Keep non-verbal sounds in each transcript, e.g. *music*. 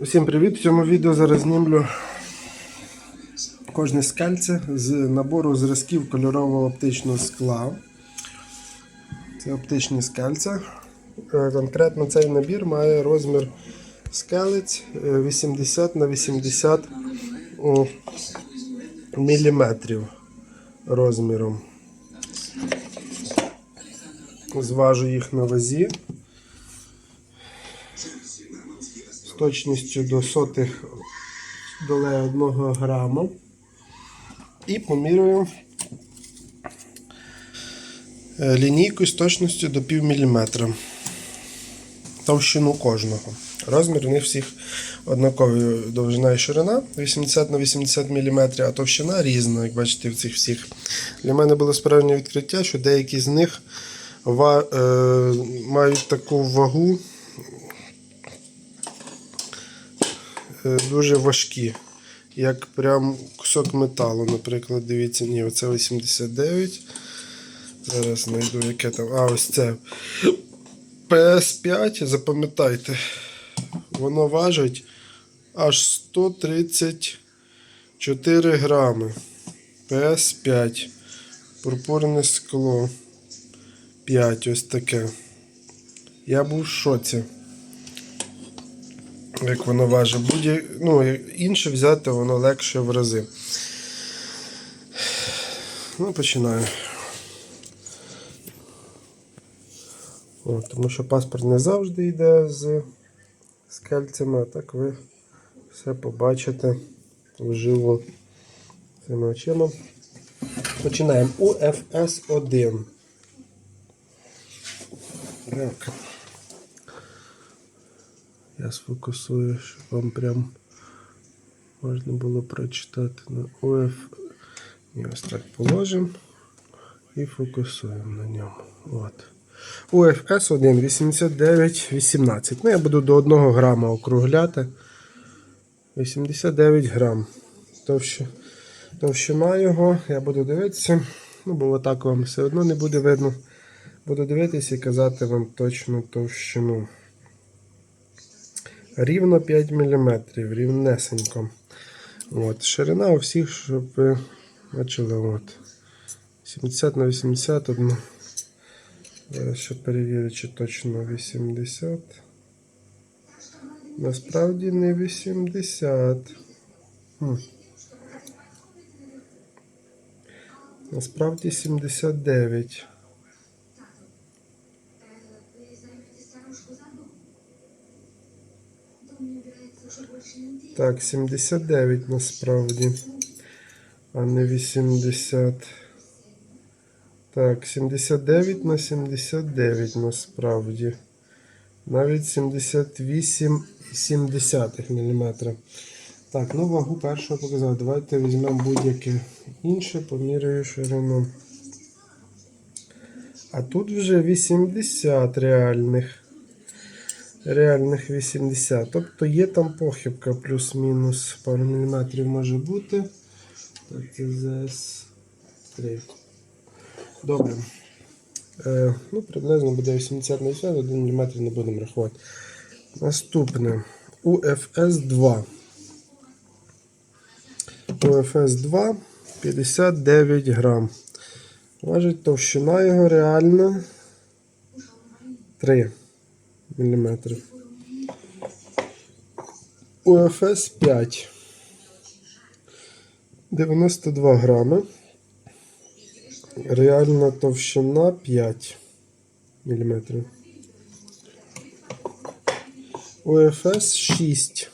Усім привіт! В цьому відео зараз знімлю кожне скальце з набору зразків кольорового оптичного скла. Це оптичні скальця. Е, Конкретно цей набір має розмір скелець е, 80 на 80 о, міліметрів розміром. Зважу їх на вазі. з точністю до сотих долей 1 грама. І помірюю е, лінійку з точністю до пів міліметра. Товщину кожного. Розмір у них всіх однаковий довжина і ширина 80 на 80 мм, а товщина різна, як бачите, в цих всіх. Для мене було справжнє відкриття, що деякі з них е, мають таку вагу дуже важкі. Як прям кусок металу, наприклад, дивіться, ні, оце 89. Зараз знайду, яке там. А, ось це. PS5, запам'ятайте, воно важить аж 134 грами. PS5. Пурпурне скло. 5, ось таке. Я був в шоці як воно важить. Будь ну, інше взяти, воно легше в рази. Ну, починаю. О, тому що паспорт не завжди йде з, з кальцями, а так ви все побачите вживо цими очима. Починаємо. УФС 1. Так. Я сфокусую, щоб вам прям можна було прочитати на ОФ. І ось так положимо і фокусуємо на ньому. От. УФС 1 89 18. Ну, я буду до 1 грама округляти. 89 грам. Товщ... Товщина його, я буду дивитися. Ну, бо отак вам все одно не буде видно. Буду дивитися і казати вам точну товщину. Рівно 5 мм, рівнесенько. От. Ширина у всіх, щоб ви бачили, от. 70 на 80 одну. Зараз ще перевірю, чи точно 80. Насправді не 80. Хм. Насправді 79. Так, 79 насправді, а не 80. Так, 79 на 79 насправді. Навіть 78,7 мм. Так, ну вагу першого показав. Давайте візьмемо будь-яке інше, поміряю ширину. А тут вже 80 реальних. Реальних 80. Тобто є там похибка плюс-мінус пару міліметрів може бути. Так, це ЗС3. Добре. Е, ну, приблизно буде 80 на 80, 1 мм не будемо рахувати. Наступне УФС 2. УФС 2 59 грам. Важить товщина його реально 3 мм. УФС 5. 92 грами. Реальна товщина 5 мм. УФС 6.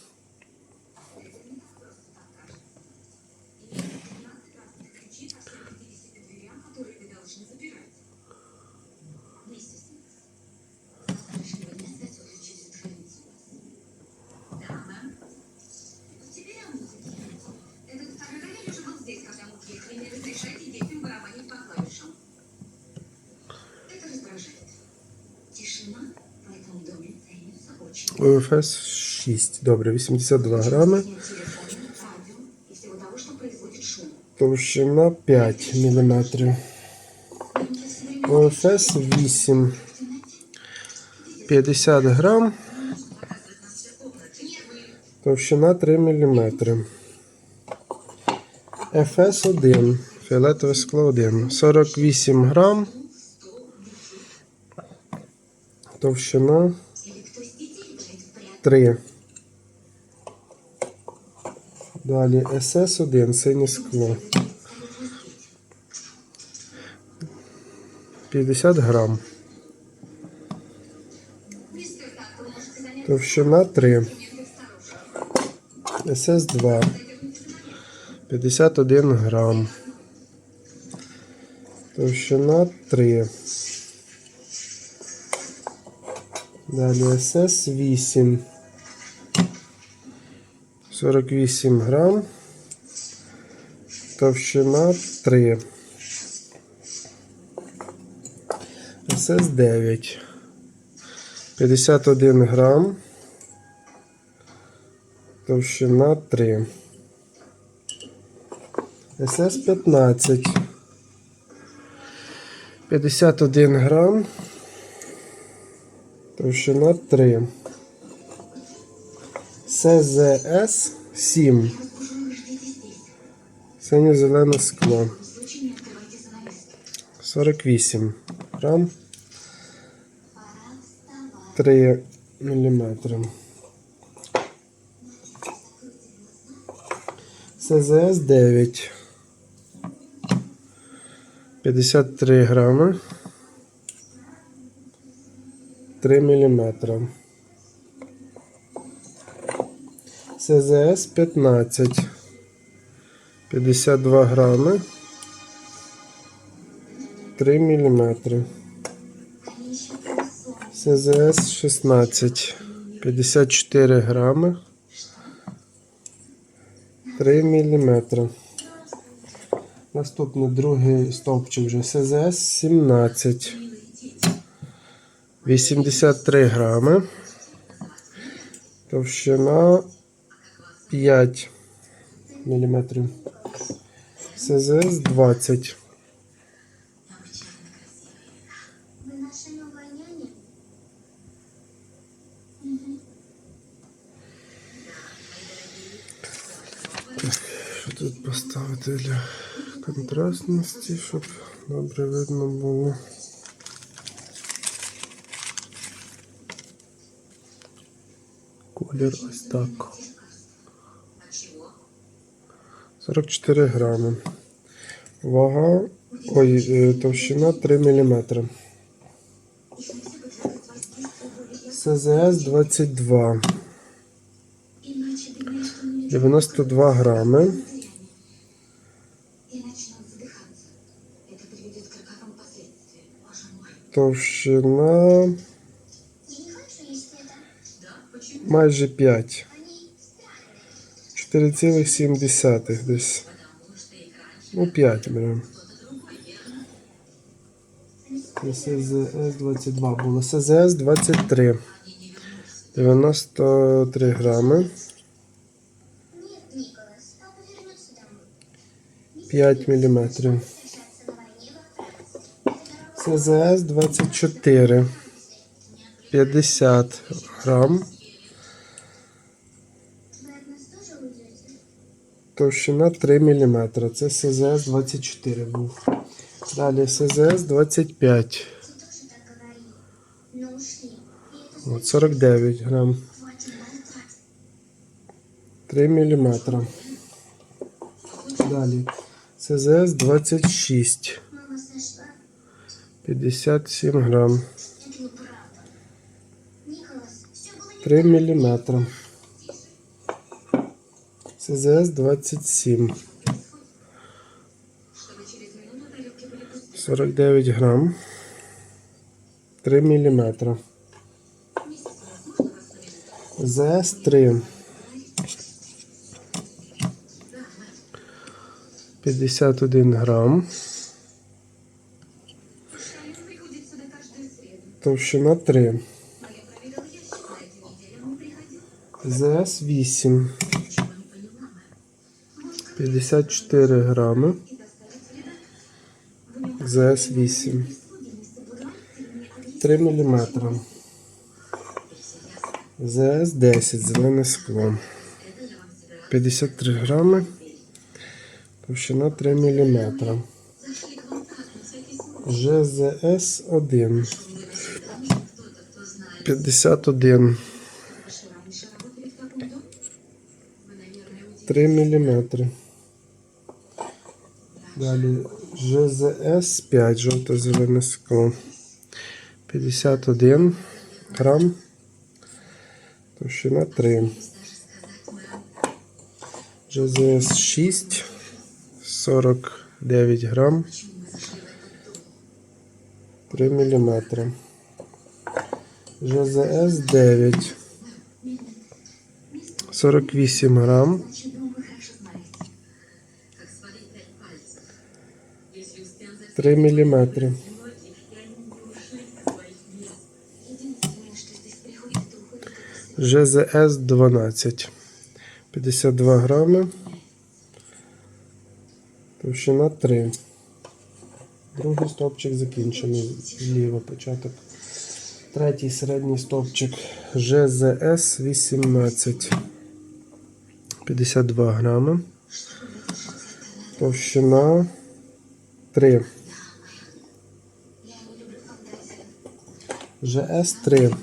УФС 6. Добре, 82 грами. Товщина 5 мм. ОФС 8. 50 грам. Товщина 3 мм. ФС1. Фіолетове скло 1. 48 грам. Товщина 3. Далі СС1, синє скло. 50 грам. Товщина 3. некоторых старушек. СС2. 51 грам. Товщина 3. Далі СС8. 48 грам. Товщина 3. СС9. 51 грам. Товщина 3. СС-15. 51 грам. Товщина 3. СЗС 7. Синьо-зелене скло. В случае не открывайте занавески. 48 грам. Пора вставать. 3 мм. СЗС 9. 53 грами. 3 мм. СЗС 15. 52 грами. 3 мм. СЗС 16. 54 грами. 3 мм. Наступний другий стовпчик вже СЗС 17. 83 грами. Товщина 5 мм. СЗС 20. Вы наша новая? Що тут поставити для контрастності, щоб добре видно було. Колір ось так. От чего? 44 грами. Вага, ой, е, товщина 3 мм. СЗС 22. Иначе думаешь, что мне 92 грами. и начнут задыхаться. Это приведет к роковым последствиям. Боже мой. Товщина Женихать, что есть это? Да, почему? майже 5. Они 4,7 десь. Ну, 5 беремо. Це СЗС 22 було. СЗС 23. 93 грами. Нет, Николас, папа вернется домой. 5 мм. Сражаться на войне СЗС 24. 50 грам. Товщина 3 мм. Це СЗС 24 був. Далі СЗС 25. Ты тоже так говорил. Но ушли. И это От 49 грам. хватит болтать. 3 мм. Далі. СЗС 26. Мама сошла. 57 грам. Это неправда. Николас, все было не 3 мм. СЗС-27. 49 грам. 3 мм. ЗС-3. 51 грам. Товщина 3. ЗС вісім. 54 грами. И доставить следа. ЗС 8. Судимость облагает 3 мм. ЗС 10. Зелене скло. 53 грами. Товщина 3 мм. ЖЗС 1. 51. 3 мм. Далі ЖЗС 5, жовто-зелене скло. 51 грам. Товщина 3. ЖЗС 6. 49 грам. 3 мм. ЖЗС 9. 48 грам. Три миллиметра. Единственное, что здесь приходит и уходит, это ЖЗС 12. 52 грами. Товщина 3. Другий стовпчик закінчений. Зліва початок. Третій середній стовпчик ЖЗС 18. 52 грами. Товщина 3. ЖС3.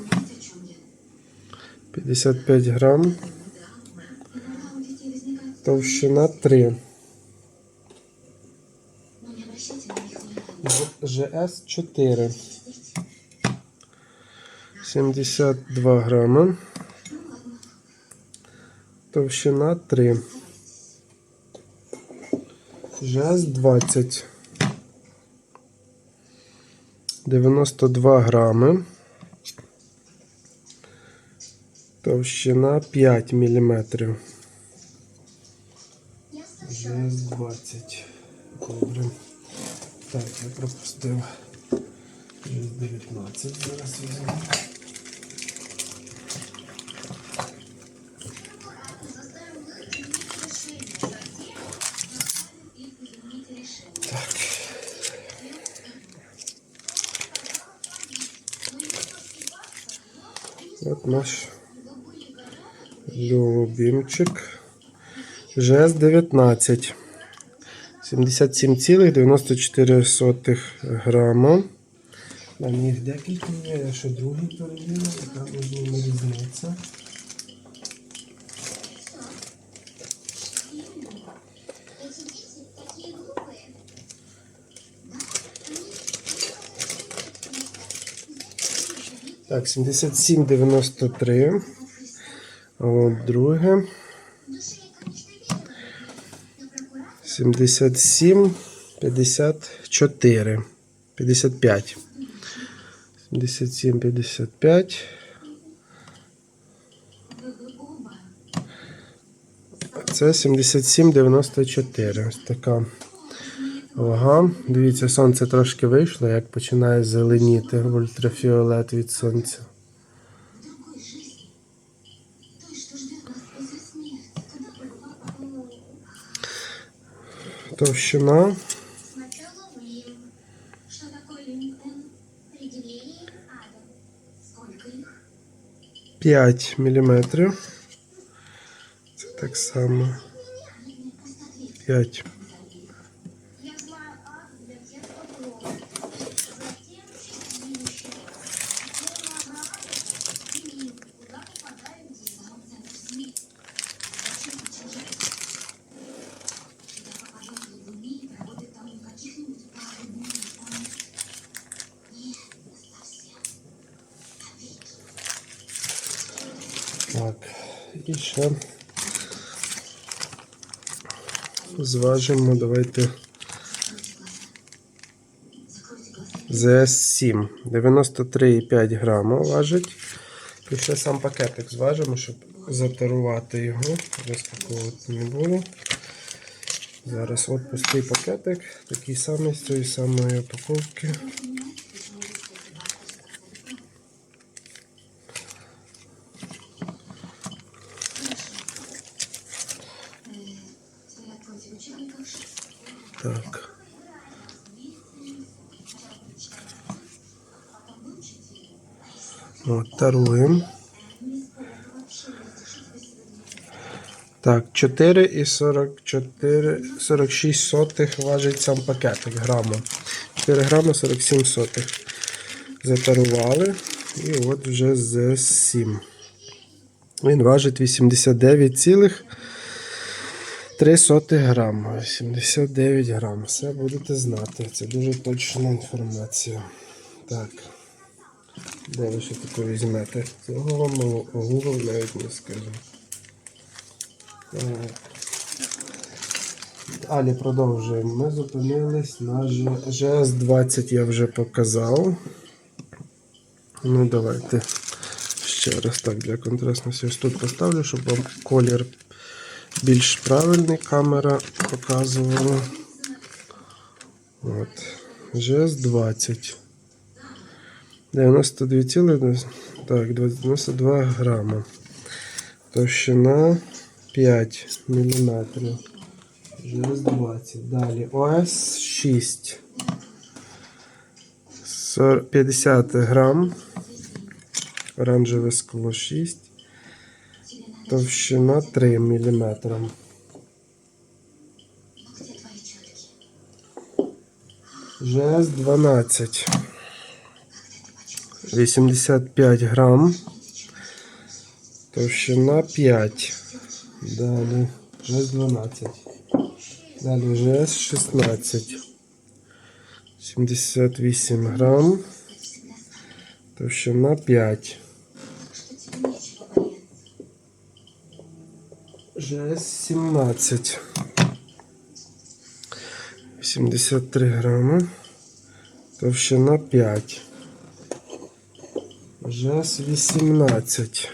55 грам. Товщина 3. ЖС4. 72 грами. Товщина 3. ЖС 20. 92 грами. Товщина 5 міліметрів. ЖС 20. Добре. Так, я пропустив. ЖС 19 зараз візьму. Наш любимчик. ЖС 19. 77,94 грама. На них декілька є, я ще другий перевірю, яка ними різниця. Так, 77,93. А от друге. 77, 54, 55. 77, 55. Це 77, 94. Ось така вага. Дивіться, сонце трошки вийшло, як починає зеленіти ультрафіолет від сонця. другой жизни. Той, что ждет нас после І ще зважимо, давайте ЗС7. 93,5 грама важить. І ще сам пакетик зважимо, щоб затарувати його. Розпаковувати не буду. Зараз от пустий пакетик, такий самий з цієї самої упаковки. От, таруємо. Так, 4 і 44, 46 сотих важить сам пакетик граму. 4 грами 47 сотих. Затарували. І от вже з 7. Він важить 89,3 сотих грам. 89 грам. Все будете знати. Це дуже точна інформація. Так. Де ви ще таке візьмете? Цього вам Google навіть не скаже. Далі продовжуємо. Ми зупинились на ЖС 20 я вже показав. Ну, давайте ще раз так для контрастності ось тут поставлю, щоб вам колір більш правильний камера показувала. От. ЖС 20. 92, так, 92 грама. Товщина 5 мм. ЖС 20. Далі ОС 6. 40 50 грам. Оранжеве скло 6. Товщина 3 мм. ЖС 12. 85 грам. Товщина 5. Далі ЖС 12. Далі ЖС 16. 78 грам. Товщина 5. ЖС 17. 83 грами. Товщина 5. ЖС 18.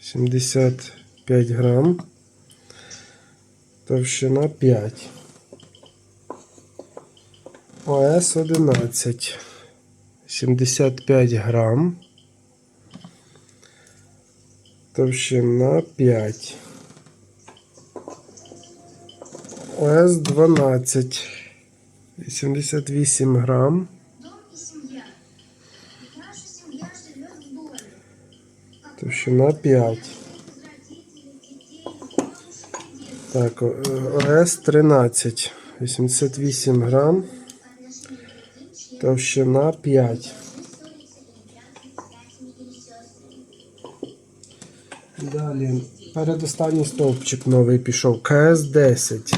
75 грам. Товщина 5. ОС 11. 75 грам. Товщина 5. ОС 12. 88 грам. Товщина 5. Так, ОС 13. 88 грам. Товщина 5. Далі. Передостанній стовпчик новий пішов. КС 10.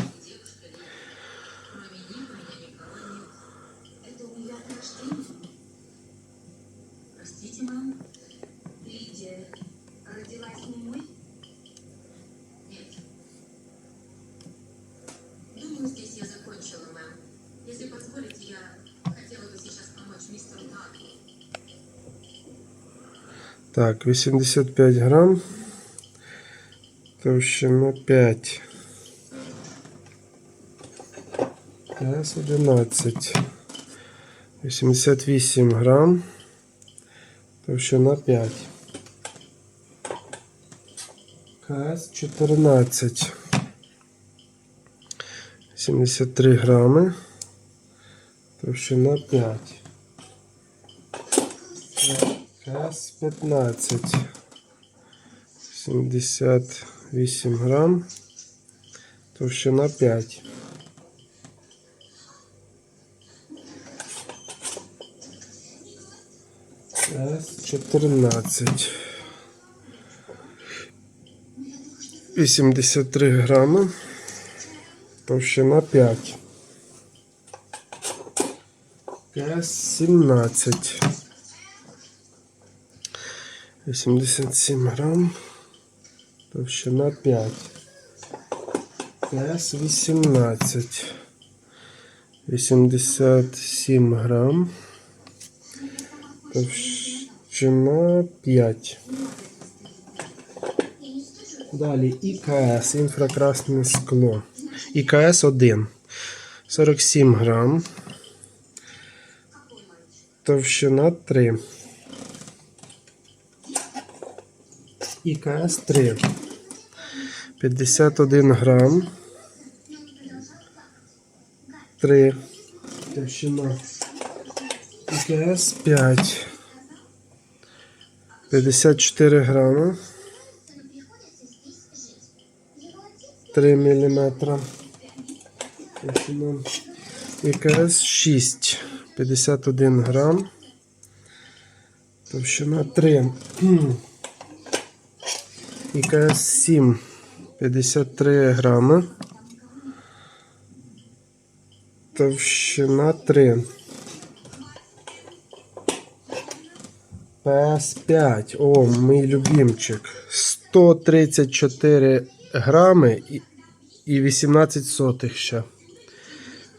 Так, 85 грам. Товщина 5. КС 11. 88 грам. Товщина 5. КС 14. 73 грами. Товщина 5. КС 15. 78 грам. Товщина 5. С 14. 83 грами. Товщина 5. С 17. 87 грам. Товщина 5. С 18. 87 грам. Товщина 5. Далі ІКС, інфракрасне скло. ІКС 1. 47 грам. Товщина 3. ІКС 3. 51 грам. 3. Товщина. ІКС 5. 54 грама. приходится здесь жить. Его отец 3 мм. ІКС 6, 51 грам. Товщина 3. ІКС 7, 53 грами. Товщина 3. PS5. О, мій любимчик. 134 грами і 18 сотих ще.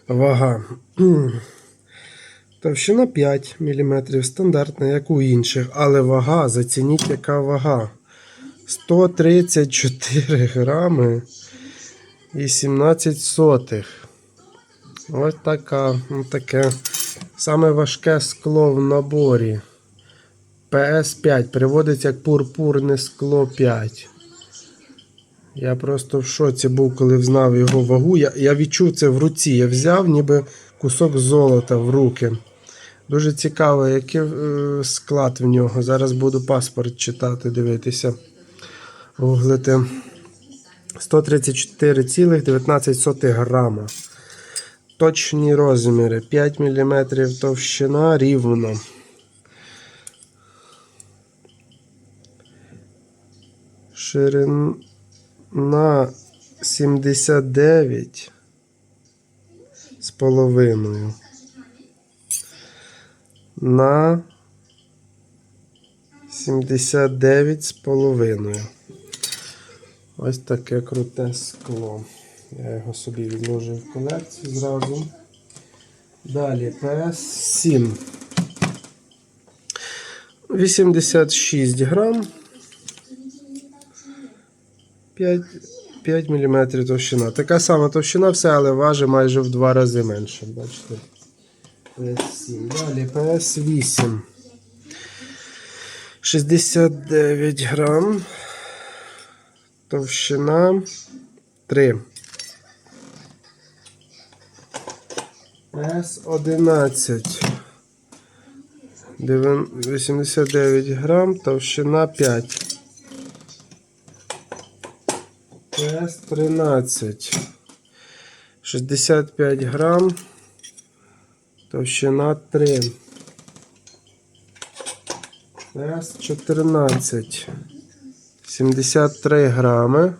Вага. *clears throat* Товщина 5 мм, стандартна, як у інших, але вага, зацініть, яка вага. 134 грами і 17 сотих. Ось така, ну, таке. Саме важке скло в наборі. PS5 переводиться як пурпурне скло 5. Я просто в шоці був, коли взнав його вагу. Я, я відчув це в руці. Я взяв ніби кусок золота в руки. Дуже цікаво, який е, склад в нього. Зараз буду паспорт читати, дивитися. Гуглити. 134,19 грама. Точні розміри. 5 мм товщина рівно. Ширина 79 з половиною. На 79 з половиною. Ось таке круте скло. Я його собі відложив в колекцію зразу. Далі PS7. 86 грам. 5, 5 мм товщина. Така сама товщина, все, але важить майже в два рази менше. Бачите? PS7. Далі PS8. 69 грам. Товщина 3. PS11. 89 грам, товщина 5. ps 13. 65 грам. Товщина 3. ps 14. 73 грами.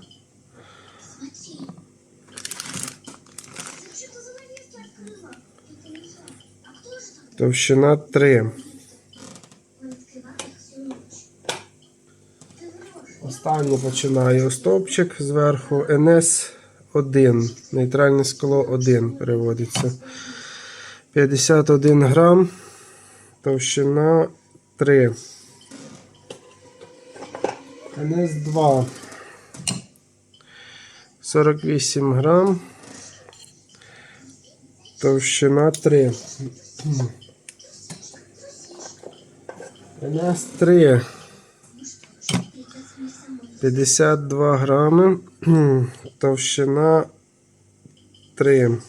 Товщина 3. Останнє починаю стовпчик зверху. НС1. Нейтральне скло 1 переводиться. 51 грам. Товщина 3. НС2. 48 грам. Товщина 3. НС3. 52 грами. Товщина 3.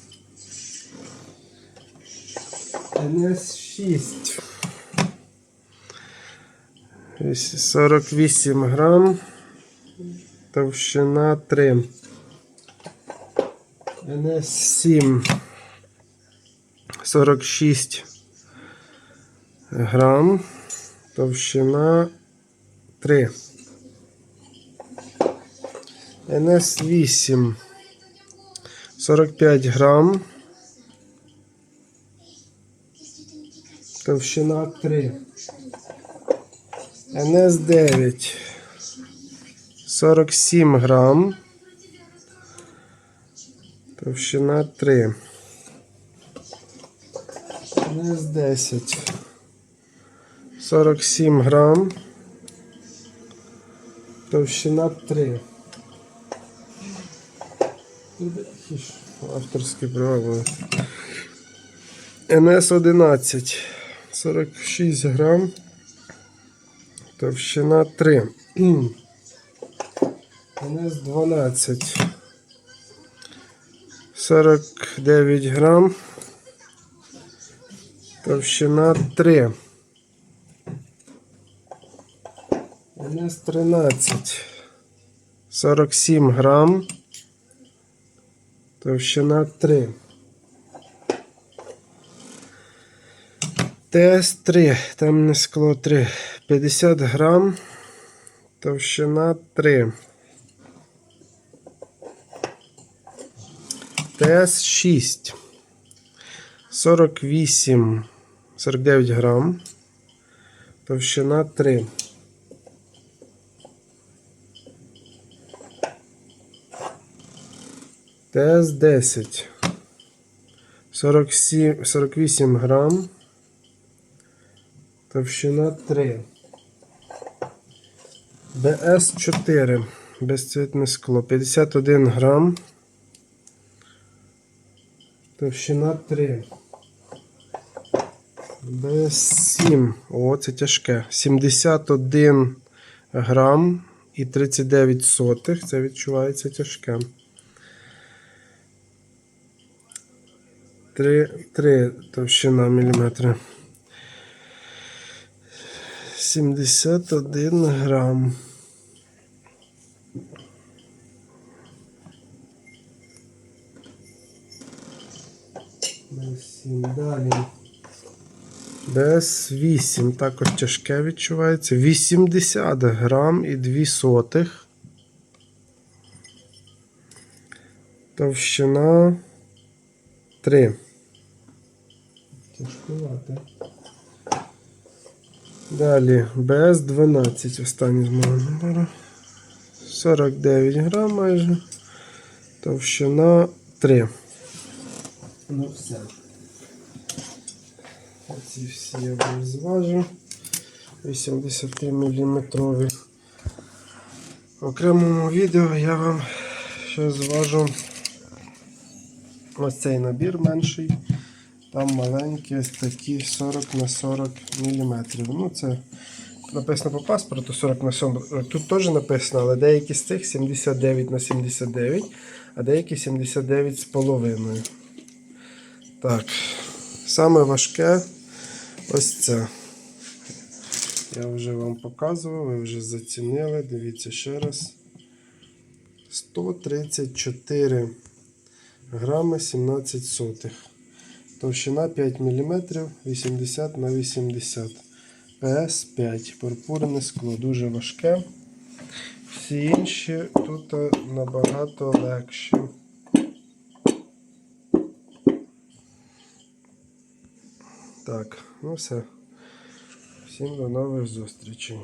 НС6. 48 грам. Товщина 3. НС7. 46 грам. Товщина 3. НС8 45 грам. Товщина 3. НС9 47 грам. Товщина 3. НС10 47 грам. Товщина 3. Авторські права. були. НС 11 46 грам. Товщина 3. НС 12 49 грам. Товщина 3. НС 13 47 грам. Товщина 3. ТС3, темне скло 3. 50 грам. Товщина 3. ТС6. 48. 49 грам. Товщина 3. ТС10. 47, 48 грам. Товщина 3. БС4. Безцвітне скло. 51 грам. Товщина 3. БС7. О, це тяжке. 71 грам і 39 сотих. Це відчувається тяжке. 3, 3 товщина міліметра. 71 грам. Далі. Без 8 також тяжке відчувається. 80 грам і 2 сотих. Товщина 3. Тяжкувати. Далі БС 12. Останній з мого номера. 49 грам майже. Товщина 3. Ну все. Оці всі я вам зважу. 80 мм. В окремому відео я вам ще зважу ось цей набір менший. Там маленькі такі 40 на 40 мм. Ну, це написано по паспорту 40 на 40. Тут теж написано, але деякі з цих 79 на 79, а деякі 79 з половиною. Так, саме важке ось це. Я вже вам показував, ви вже зацінили. Дивіться ще раз. 134 грами 17 сотих. Товщина 5 мм 80 на 80. ps 5. Пурпурне скло. Дуже важке. Всі інші тут набагато легші. Так, ну все. Всім до нових зустрічей.